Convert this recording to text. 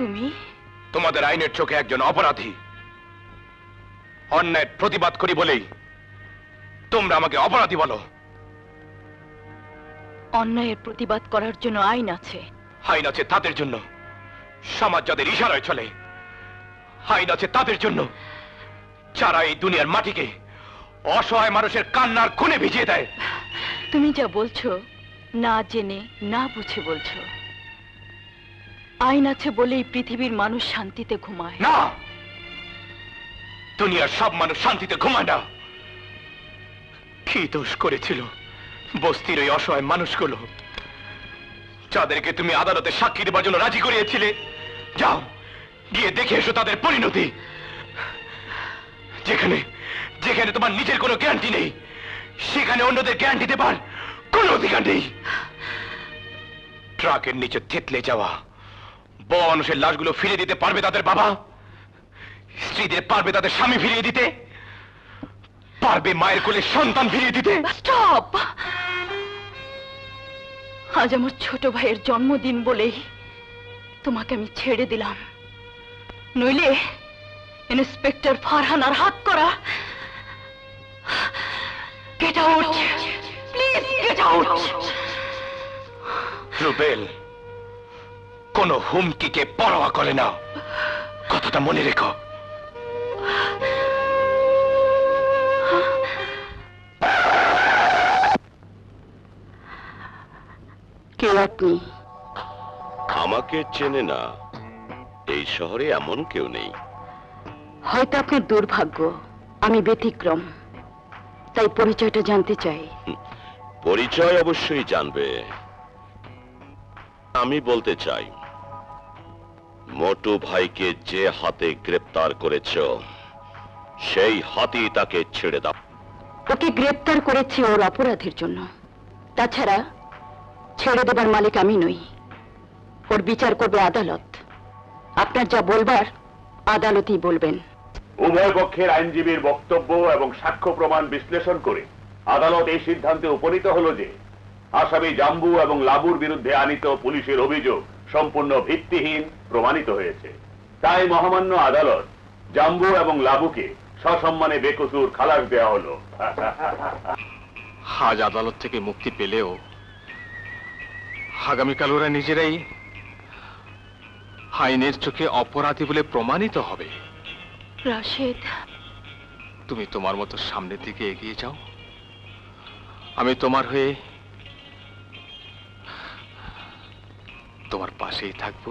তুমি? তোমাদের আইনের চোখে একজন অপরাধী। অন্যায় প্রতিবাদ করি বলেই তোমরা আমাকে অপরাধী বলো। অন্যায়ের প্রতিবাদ করার জন্য আইন আছে। আইন আছে তাদের জন্য। সমাজ যাদের ইশারায় চলে আইন আছে তাদের জন্য। যারা এই দুনিয়ার মাটিকে অসহায় মানুষের কান্নার খুনে ভিজিয়ে দেয়। তুমি যা বলছো না জেনে না বুঝে বলছো। আইন আছে বলেই পৃথিবীর মানুষ শান্তিতে ঘুমায়। না! দুনিয়ার সব মানুষ শান্তিতে ঘুমায় না। কি দোষ করেছিল বস্তির ওই অসহায় মানুষগুলো? যাদেরকে তুমি আদালতে সাক্ষী দেবার জন্য রাজি করিয়েছিলে, যাও, গিয়ে দেখে এসো তাদের পরিণতি। যেখানে যেখানে তোমার নিজের কোনো গ্যারান্টি নেই, সেখানে অন্যদের গ্যারান্টি দেবার কোনো অধিকার নেই। ট্রাকের নিচে থেতলে যাওয়া বড় মানুষের লাশগুলো ফিরে দিতে পারবে তাদের বাবা? স্ত্রীদের পারবে তাদের স্বামী ফিরিয়ে দিতে? পারবে মায়ের কোলে সন্তান ফিরিয়ে দিতে? স্টপ! আজ আমার ছোট ভাইয়ের জন্মদিন বলেই তোমাকে আমি ছেড়ে দিলাম। নইলে ইন্সপেক্টর ফারহানার হাত করা get out please get out Rubel কোন হুমকিকে পরোয়া করে না কথাটা মনে রেখো। কে আপনি? আমাকে চেনে না। এই শহরে এমন কেউ নেই। হয়তো আপনার দুর্ভাগ্য আমি ব্যতিক্রম। তাই পরিচয়টা জানতে চাই। পরিচয় অবশ্যই জানবে। আমি বলতে চাই মোটু ভাইকে যে হাতে গ্রেপ্তার করেছ সেই হাতি তাকে ছেড়ে দাও। ওকে গ্রেপ্তার করেছি ওর অপরাধের জন্য। তাছাড়া ছেড়ে দেবার মালিক আমি নই। ওর বিচার করবে আদালত। আপনার যা বলবার আদালতই বলবেন। উভয় পক্ষের আইনজীবীর বক্তব্য এবং সাক্ষ্য প্রমাণ বিশ্লেষণ করে আদালত এই সিদ্ধান্তে উপনীত হলো যে আসামি জাম্বু এবং লাবুর বিরুদ্ধে আনিত পুলিশের অভিযোগ সম্পূর্ণ ভিত্তিহীন প্রমাণিত হয়েছে। তাই মহামান্য আদালত জাম্বু এবং লাবুকে সসম্মানে বেকসুর খালাস দেওয়া হলো। আজ আদালত থেকে মুক্তি পেলেও আগামীকাল ওরা নিজেরাই আইনের চোখে অপরাধী বলে প্রমাণিত হবে। রাশেদ। তুমি তোমার মতো সামনের দিকে এগিয়ে যাও। আমি তোমার হয়ে তোমার পাশেই থাকব।